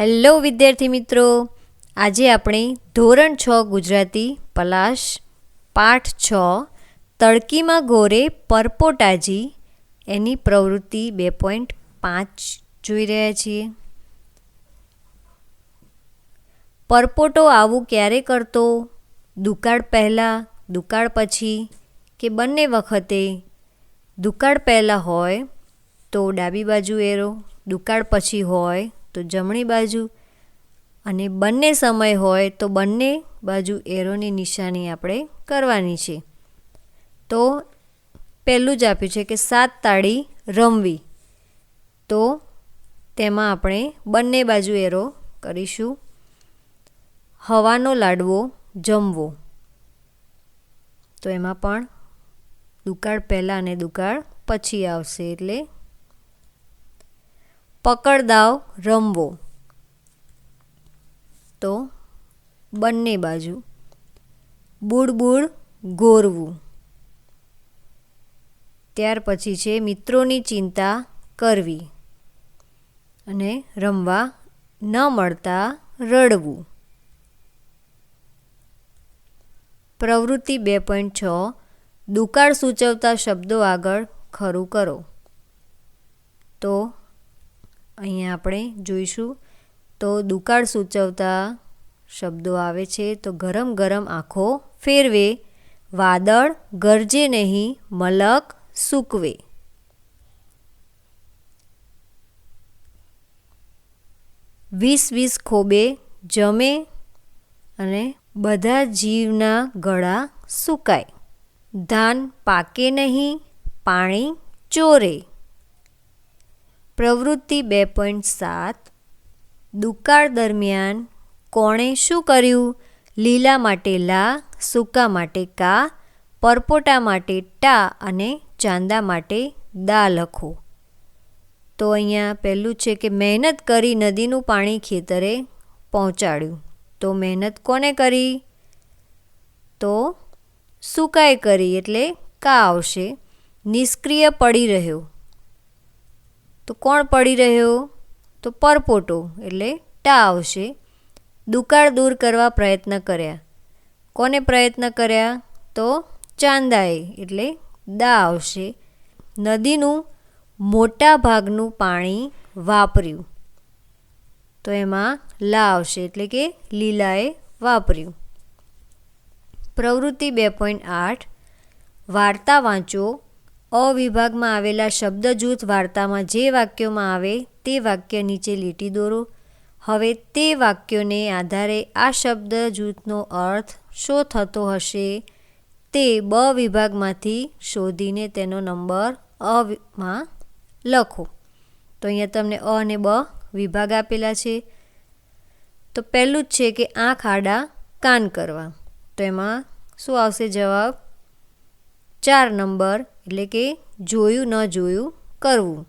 Hello વિદ્યાર્થી મિત્રો. આજે આપણે ધોરણ છ ગુજરાતી પલાશ, પાઠ છ, તડકીમાં ગોરે પરપોટાજી, એની પ્રવૃત્તિ બે પોઈન્ટ પાંચ જોઈ રહ્યા છીએ. પરપોટો આવું ક્યારે કરતો? દુકાળ પહેલાં, દુકાળ પછી કે બંને વખતે? દુકાળ પહેલાં હોય તો ડાબી બાજુ એરો, દુકાળ પછી હોય તો જમણી બાજુ અને બંને સમય હોય તો બંને બાજુ એરોની નિશાની આપણે કરવાની છે. તો પહેલું જ આપ્યું છે કે સાત તાળી રમવી. તો તેમાં આપણે બંને બાજુ એરો કરીશું. હવાનો લાડવો જમવો. તો એમાં પણ દુકાળ પહેલાં અને દુકાળ પછી આવશે એટલે પકડદાવ રમવો. તો બંને બાજુ બુડ બુડ ગોરવું. ત્યાર પછી છે મિત્રોની ચિંતા કરવી અને રમવા ન મળતા રડવું. પ્રવૃત્તિ બે પોઈન્ટ છ, દુકાળ સૂચવતા શબ્દો આગળ ખરું કરો. તો અહીંયા આપણે જોઈશું. તો દુકાળ સૂચવતા શબ્દો આવે છે. તો ગરમ ગરમ આંખો ફેરવે. વાદળ ગરજે નહીં, મલક સૂકવે. વીસ વીસ ખોબે જમે અને બધા જીવના ગળા સુકાય. ધાન પાકે નહીં, પાણી ચોરે. પ્રવૃત્તિ બે પોઈન્ટ સાત. દુકાળ દરમિયાન કોણે શું કર્યું? લીલા માટે લા, સૂકા માટે કા, પરપોટા માટે ટા અને ચાંદા માટે દા લખો. તો અહીંયા પહેલું છે કે મહેનત કરી નદીનું પાણી ખેતરે પહોંચાડ્યું. તો મહેનત કોને કરી? તો સુકાય કરી એટલે કા આવશે? નિષ્ક્રિય પડી રહ્યો. તો કોણ પડી રહ્યો? તો પરપોટો, એટલે ટા આવશે. દુકાળ દૂર કરવા પ્રયત્ન કર્યા. કોને પ્રયત્ન કર્યા? તો ચાંદાએ, એટલે દા આવશે. નદીનું મોટા ભાગનું પાણી વાપર્યું. તો એમાં લા આવશે, એટલે કે લીલાએ વાપર્યું. પ્રવૃત્તિ બે પોઈન્ટ આઠ. વાર્તા વાંચો અ વિભાગમાં આવેલા શબ્દ જૂથ વાર્તામાં જે વાક્યોમાં આવે તે વાક્ય નીચે લીટી દોરો. હવે તે વાક્યોને આધારે આ શબ્દ જૂથનો અર્થ શું થતો હશે તે બ વિભાગમાંથી શોધીને તેનો નંબર અમાં લખો. તો અહીંયા તમને અ અને બ વિભાગ આપેલા છે. તો પહેલું જ છે કે આંખ આડા કાન કરવા. તો એમાં શું આવશે જવાબ? ચાર નંબર એટલે કે જોયું ન જોયું કરવું.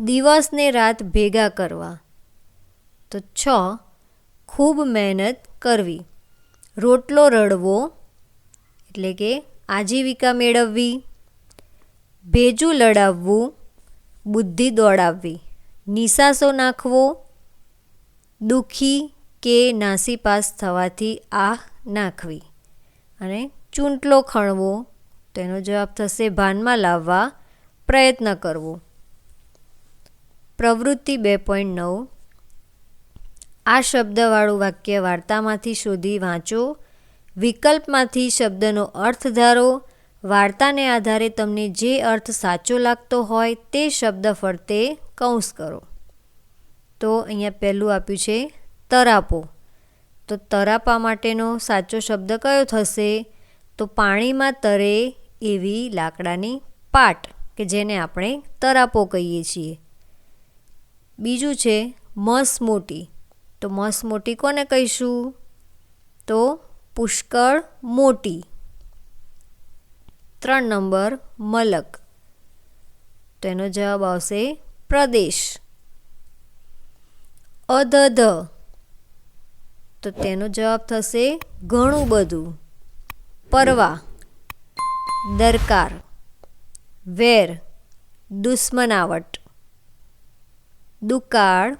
દિવસને રાત ભેગા કરવા. તો છ, ખૂબ મહેનત કરવી. રોટલો રડવો, એટલે કે આજીવિકા મેળવવી. ભેજું લડાવવું, બુદ્ધિ દોડાવવી. નિશાસો નાખવો, દુઃખી કે નાસીપાસ થવાથી આહ નાખવી. અને ચૂંટલો ખણવો. તેનો જવાબ થશે ભાનમાં લાવવા પ્રયત્ન કરવો. પ્રવૃત્તિ બે પોઈન્ટ નવ. આ શબ્દવાળું વાક્ય વાર્તામાંથી શોધી વાંચો. વિકલ્પમાંથી શબ્દનો અર્થ ધારો. વાર્તાને આધારે તમને જે અર્થ સાચો લાગતો હોય તે શબ્દ ફરતે કૌંસ કરો. તો અહીંયા પહેલું આપ્યું છે તરાપો. તો તરાપા માટેનો સાચો શબ્દ કયો થશે? તો પાણીમાં તરે એવી લાકડાની પાટ કે જેને આપણે તરાપો કહીએ છીએ. બીજું છે મસ મોટી. તો મસ મોટી કોને કહીશું? તો પુષ્કળ મોટી. ત્રણ નંબર મલક. તો એનો જવાબ આવશે પ્રદેશ. અધધ. તો તેનો જવાબ થશે ઘણું બધું. પરવા. દરકાર, વેર, દુશ્મનાવટ. દુકાળ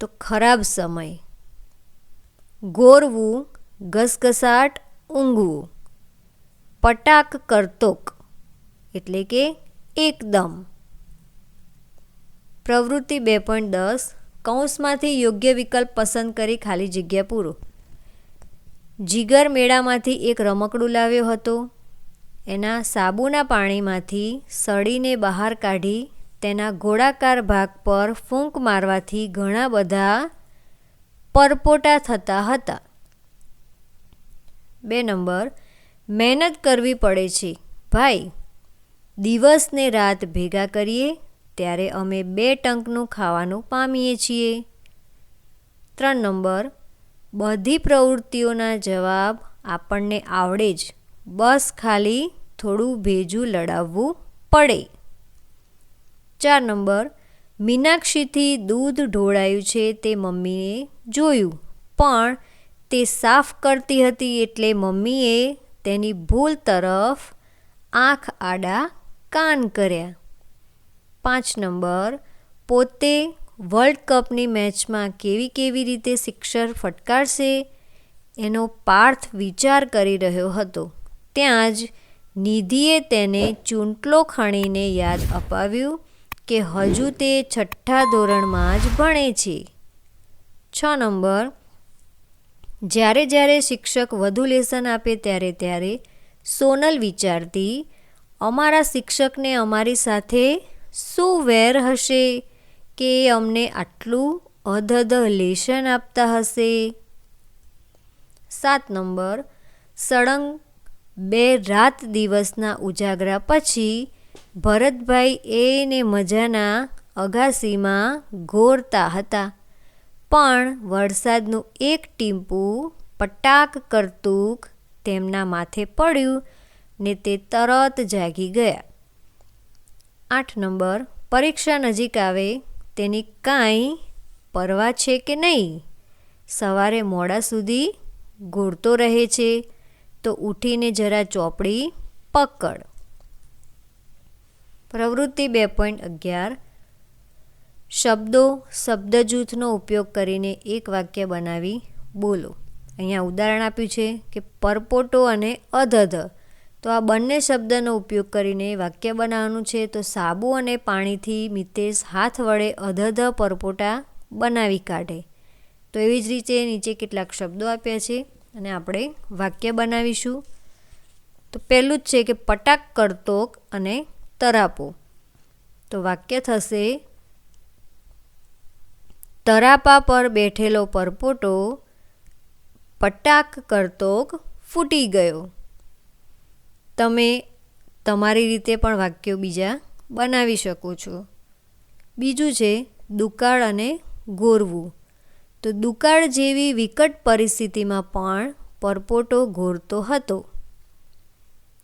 તો ખરાબ સમય. ગોરવું, ઘસઘસાટ, ઊંઘવું. પટાક કરતોક, એટલે કે એકદમ. પ્રવૃત્તિ બે પોઈન્ટ દસ, કૌંસમાંથી યોગ્ય વિકલ્પ પસંદ કરી ખાલી જગ્યા પૂરો. જીગર મેળામાંથી એક રમકડું લાવ્યો હતો. એના સાબુના પાણીમાંથી સળીને બહાર કાઢી તેના ગોળાકાર ભાગ પર ફૂંક મારવાથી ઘણા બધા પરપોટા થતા હતા. બે નંબર, મહેનત કરવી પડે છે. ભાઈ, દિવસને રાત ભેગા કરીએ ત્યારે અમે બે ટંકનું ખાવાનું પામીએ છીએ. ત્રણ નંબર, બધી પ્રવૃત્તિઓના જવાબ આપણને આવડે જ. બસ ખાલી થોડું ભેજું લડાવવું પડે. ચાર નંબર, મીનાક્ષીથી દૂધ ઢોળાયું છે તે મમ્મીએ જોયું, પણ તે સાફ કરતી હતી એટલે મમ્મીએ તેની ભૂલ તરફ આંખ આડા કાન કર્યા. પાંચ નંબર, પોતે વર્લ્ડ કપની મેચમાં કેવી કેવી રીતે સિક્ષર ફટકારશે એનો પાર્થ વિચાર કરી રહ્યો હતો. ત્યાં જ નિધિએ તેને ચૂંટલો ખણીને યાદ અપાવ્યું કે હજુ તે છઠ્ઠા ધોરણમાં જ ભણે છે. છ નંબર. જ્યારે જ્યારે શિક્ષક વધુ લેસન આપે ત્યારે ત્યારે સોનલ વિચારતી, અમારા શિક્ષકને અમારી સાથે શું વેર હશે કે અમને આટલું અધધ લેશન આપતા હશે? સાત નંબર. સળંગ બે રાત દિવસના ઉજાગરા પછી ભરતભાઈ એને મજાના અગાસીમાં ઘોરતા હતા. પણ વરસાદનું એક ટીમ્પું પટાક કરતું તેમના માથે પડ્યું ને તે તરત જાગી ગયા. આઠ નંબર, પરીક્ષા નજીક આવે, તેની કાંઈ પરવા છે કે નહીં? સવારે મોડા સુધી ઘોરતો રહે છે. તો ઉઠીને જરા ચોપડી પકડ. પ્રવૃત્તિ બે પોઈન્ટ અગિયાર. શબ્દો, શબ્દજૂથનો ઉપયોગ કરીને એક વાક્ય બનાવી બોલો. અહીંયા ઉદાહરણ આપ્યું છે કે પરપોટો અને અધધ. તો આ બંને શબ્દનો ઉપયોગ કરીને વાક્ય બનાવવાનું છે. તો સાબુ અને પાણીથી મિતેશ હાથ વડે અધધ પરપોટા બનાવી કાઢે. તો એવી જ રીતે નીચે કેટલાક શબ્દો આપ્યા છે. અને આપણે વાક્ય બનાવીશું. તો પહેલું જ છે કે પટાક કરતોક અને તરાપો. તો વાક્ય થશે, તરાપા પર બેઠેલો પરપોટો પટાક કરતોક ફૂટી ગયો. તમે તમારી રીતે પણ વાક્યો બીજા બનાવી શકો છો. બીજું છે, દુકાળ અને ગોરવું. તો દુકાળ જેવી વિકટ પરિસ્થિતિમાં પણ પરપોટો ઘોરતો હતો.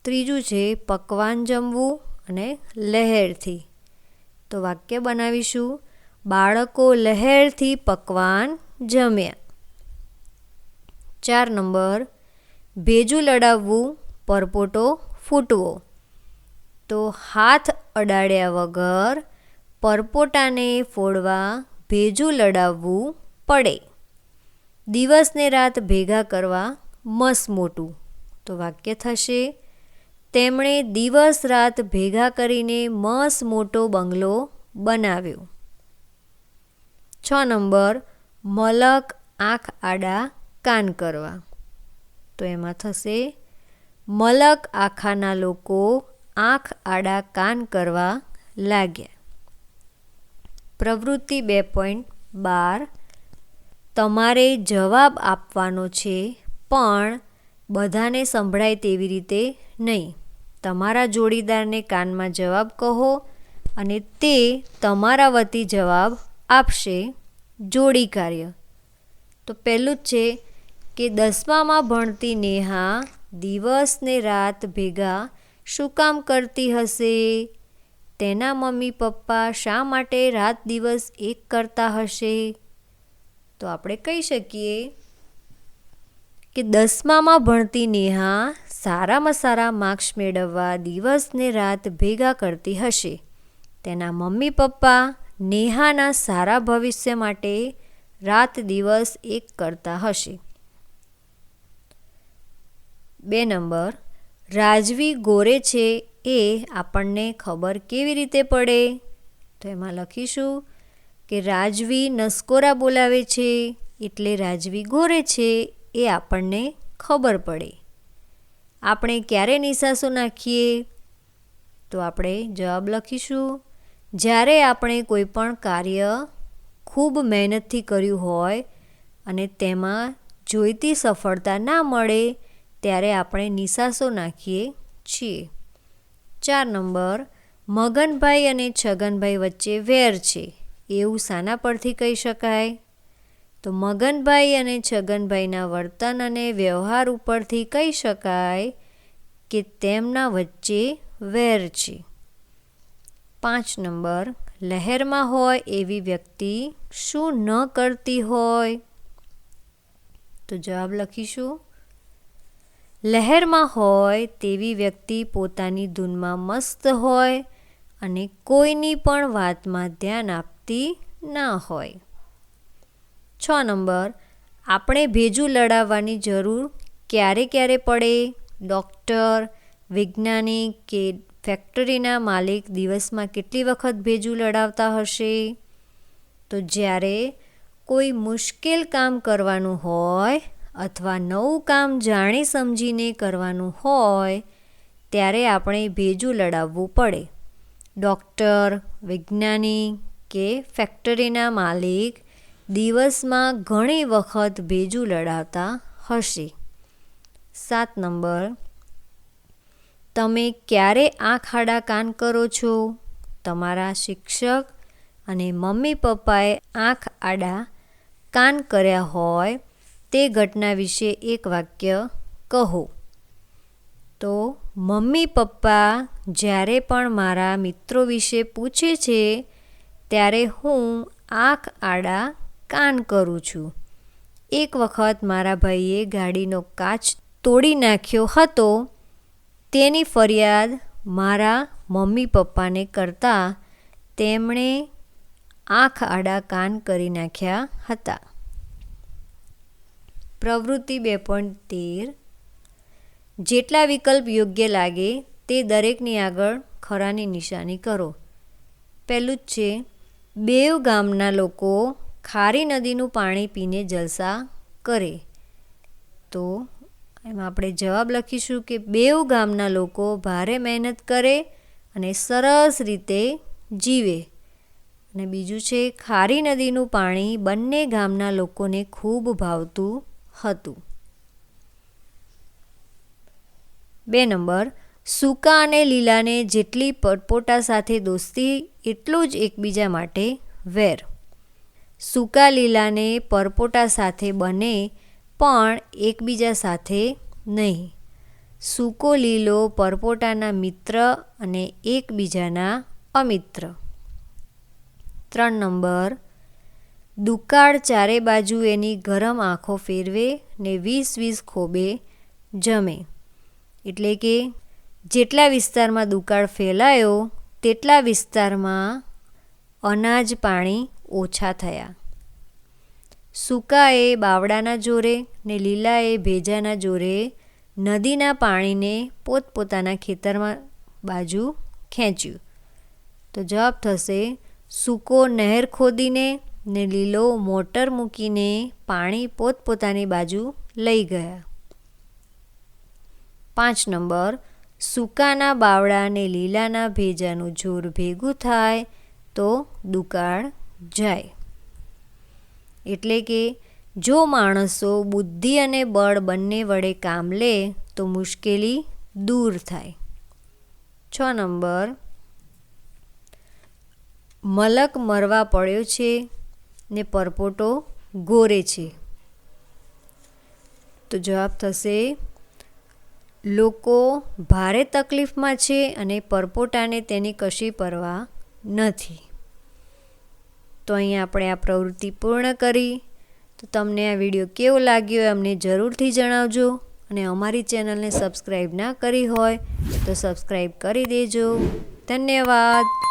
ત્રીજું છે પકવાન જમવું અને લહેરથી. તો વાક્ય બનાવીશું. બાળકો લહેરથી પકવાન જમ્યા. ચાર નંબર. ભેજું લડાવવું, પરપોટો ફૂટવો. તો હાથ અડાડ્યા વગર પરપોટાને ફોડવા ભેજું લડાવવું પડે. દિવસને રાત ભેગા કરવા મસ મોટું. તો વાક્ય થશે, તેમણે દિવસ રાત ભેગા કરીને મસ મોટો બંગલો બનાવ્યો. છ નંબર, મલક આંખ આડા કાન કરવા. તો એમાં થશે, મલક આખાના લોકો આંખ આડા કાન કરવા લાગ્યા. પ્રવૃત્તિ બે પોઈન્ટ બાર તમારે જવાબ આપવાનો છે, પણ બધાને સંભળાય તેવી રીતે નહીં. તમારા જોડીદારને કાનમાં જવાબ કહો અને તે તમારા વતી જવાબ આપશે. જોડી કાર્ય. તો પહેલું જ છે કે દસમામાં ભણતી નેહા દિવસ ને રાત ભેગા શું કામ કરતી હશે? તેના મમ્મી પપ્પા શા માટે રાત દિવસ એક કરતા હશે? તો આપણે કહી શકીએ કે દસમામાં ભણતી નેહા સારામાં સારા માર્ક્સ મેળવવા દિવસ ને રાત ભેગા કરતી હશે. તેના મમ્મી પપ્પા નેહાના સારા ભવિષ્ય માટે રાત દિવસ એક કરતા હશે. બે નંબર, રાજવી ગોરે છે એ આપણને ખબર કેવી રીતે પડે? તો એમાં લખીશું કે રાજવી નસકોરા બોલાવે છે, એટલે રાજવી ગોરે છે, એ આપણને ખબર પડે. આપણે ક્યારે નિશાસો નાખીએ? તો આપણે જવાબ લખીશું. જ્યારે આપણે કોઈ પણ કાર્ય ખૂબ મહેનતથી કર્યું હોય અને તેમાં જોઈતી સફળતા ના મળે, ત્યારે આપણે નિશાસો નાખીએ છીએ. ચાર નંબર, મગનભાઈ અને છગનભાઈ વચ્ચે વેર છે. એવું શાના પરથી કહી શકાય? તો મગનભાઈ અને છગનભાઈના વર્તન અને વ્યવહાર ઉપરથી કહી શકાય કે તેમના વચ્ચે વેર છે પાંચ નંબર, લહેરમાં હોય એવી વ્યક્તિ શું ન કરતી હોય? તો જવાબ લખીશું. લહેરમાં હોય તેવી વ્યક્તિ પોતાની ધૂનમાં મસ્ત હોય અને કોઈની પણ વાતમાં ધ્યાન આપતી ના હોય. છ નંબર, આપણે ભેજું લડાવવાની જરૂર ક્યારે ક્યારે પડે? ડૉક્ટર, વૈજ્ઞાનિક કે ફેક્ટરીના માલિક દિવસમાં કેટલી વખત ભેજું લડાવતા હશે? તો જ્યારે કોઈ મુશ્કેલ કામ કરવાનું હોય અથવા નવું કામ જાણી સમજીને કરવાનું હોય, ત્યારે આપણે ભેજું લડાવવું પડે. ડૉક્ટર, વૈજ્ઞાનિક કે ફેક્ટરીના માલિક દિવસમાં ઘણી વખત ભેજું લડાવતા હશે. સાત નંબર. તમે ક્યારે આંખ આડા કાન કરો છો? તમારા શિક્ષક અને મમ્મી પપ્પાએ આંખ આડા કાન કર્યા હોય તે ઘટના વિશે એક વાક્ય કહો. તો મમ્મી પપ્પા જ્યારે પણ મારા મિત્રો વિશે પૂછે છે ત્યારે હું આંખ આડા કાન કરું છું. એક વખત મારા ભાઈએ ગાડીનો કાચ તોડી નાખ્યો હતો. તેની ફરિયાદ મારા મમ્મી પપ્પાને કરતાં તેમણે આંખ આડા કાન કરી નાખ્યા હતા. પ્રવૃત્તિ બે પોઈન્ટ તેર. જેટલા વિકલ્પ યોગ્ય લાગે તે દરેકની આગળ ખરાની નિશાની કરો. પહેલું જ છે બેવ ગામના લોકો ખારી નદીનું પાણી પીને જલસા કરે. તો એમાં આપણે જવાબ લખીશું કે બેવ ગામના લોકો ભારે મહેનત કરે અને સરસ રીતે જીવે. અને બીજું છે, ખારી નદીનું પાણી બંને ગામના લોકોને ખૂબ ભાવતું હતું. બે નંબર, સૂકા અને લીલાને જેટલી પરપોટા સાથે દોસ્તી એટલું જ એકબીજા માટે વેર. સૂકા લીલાને પરપોટા સાથે બને, પણ એકબીજા સાથે નહીં. સૂકો લીલો પરપોટાના મિત્ર અને એકબીજાના અમિત્ર. ત્રણ નંબર. દુકાળ ચારે બાજુ એની ગરમ આંખો ફેરવે ને વીસ વીસ ખોબે જમે. એટલે કે, જેટલા વિસ્તારમાં દુકાળ ફેલાયો તેટલા વિસ્તારમાં અનાજ પાણી ઓછા થયા. સૂકા બાવડાના જોરે ને લીલા એ ભેજાના જોરે નદીના પાણીને પોતપોતાના ખેતરમાં બાજુ ખેંચ્યું. તો જવાબ થશે, સૂકો નહેર ખોદીને ને લીલો મોટર મૂકીને પાણી પોતપોતાની બાજુ લઈ ગયા. પાંચ નંબર સૂકાના બાવળાને લીલાના ભેજાનું જોર ભેગું થાય તો દુકાળ જાય. એટલે કે જો માણસો બુદ્ધિ અને બળ બંને વડે કામ લે તો મુશ્કેલી દૂર થાય. છ નંબર. મલક મરવા પડ્યો છે ને પરપોટો ગોરે છે. તો જવાબ થશે લોકો ભારે તકલીફમાં છે અને પરપોટાને તેની કશી પરવા નથી. તો અહીં આપણે આ પ્રવૃત્તિ પૂર્ણ કરી. તો તમને આ વીડિયો કેવો લાગ્યો એ અમને જરૂરથી જણાવજો અને અમારી ચેનલને સબસ્ક્રાઈબ ના કરી હોય તો સબસ્ક્રાઈબ કરી દેજો. ધન્યવાદ.